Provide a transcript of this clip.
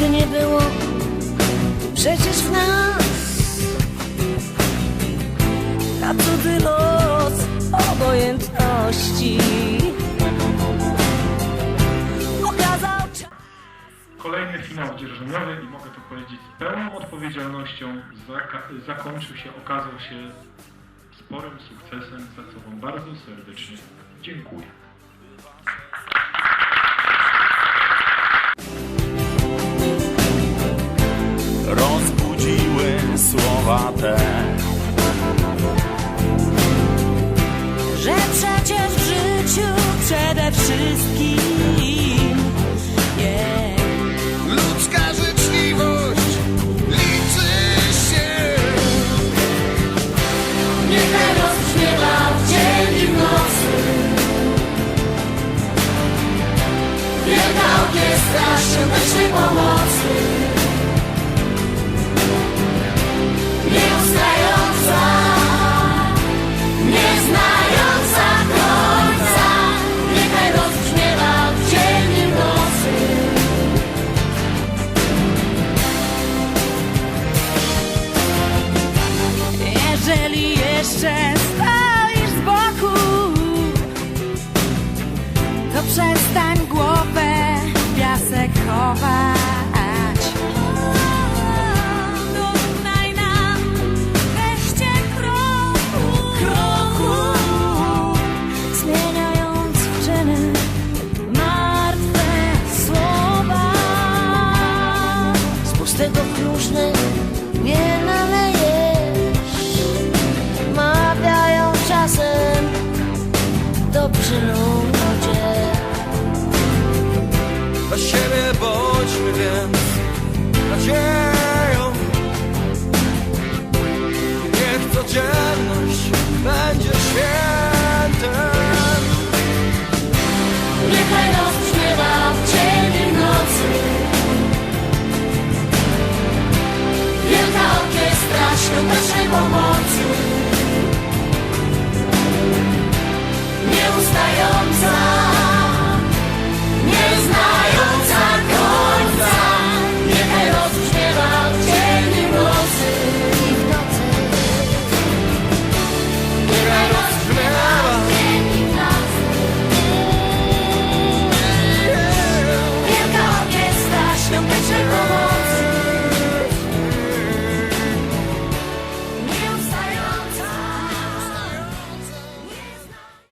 nigdy nie było Przecież w nas Na cudzy los obojętności Kolejny finał dzierżoniowy i mogę to powiedzieć z pełną odpowiedzialnością zakończył się, okazał się sporym sukcesem, za co Wam bardzo serdecznie dziękuję. Słowa te. że przecież w życiu przede wszystkim yeah. Ludzka życzliwość liczy się. Niechaj rozbrzmiewa w dzień i w nocy Wielka orkiestra świątecznej pomocy Jeżeli jeszcze stoisz z boku, to przestań Dobrzy ludzie Dla siebie bądźmy więc nadzieją. Niech codzienność będzie świętem. Niechaj rozbrzmiewa w dzień i w nocy Wielka orkiestra świątecznej pomocy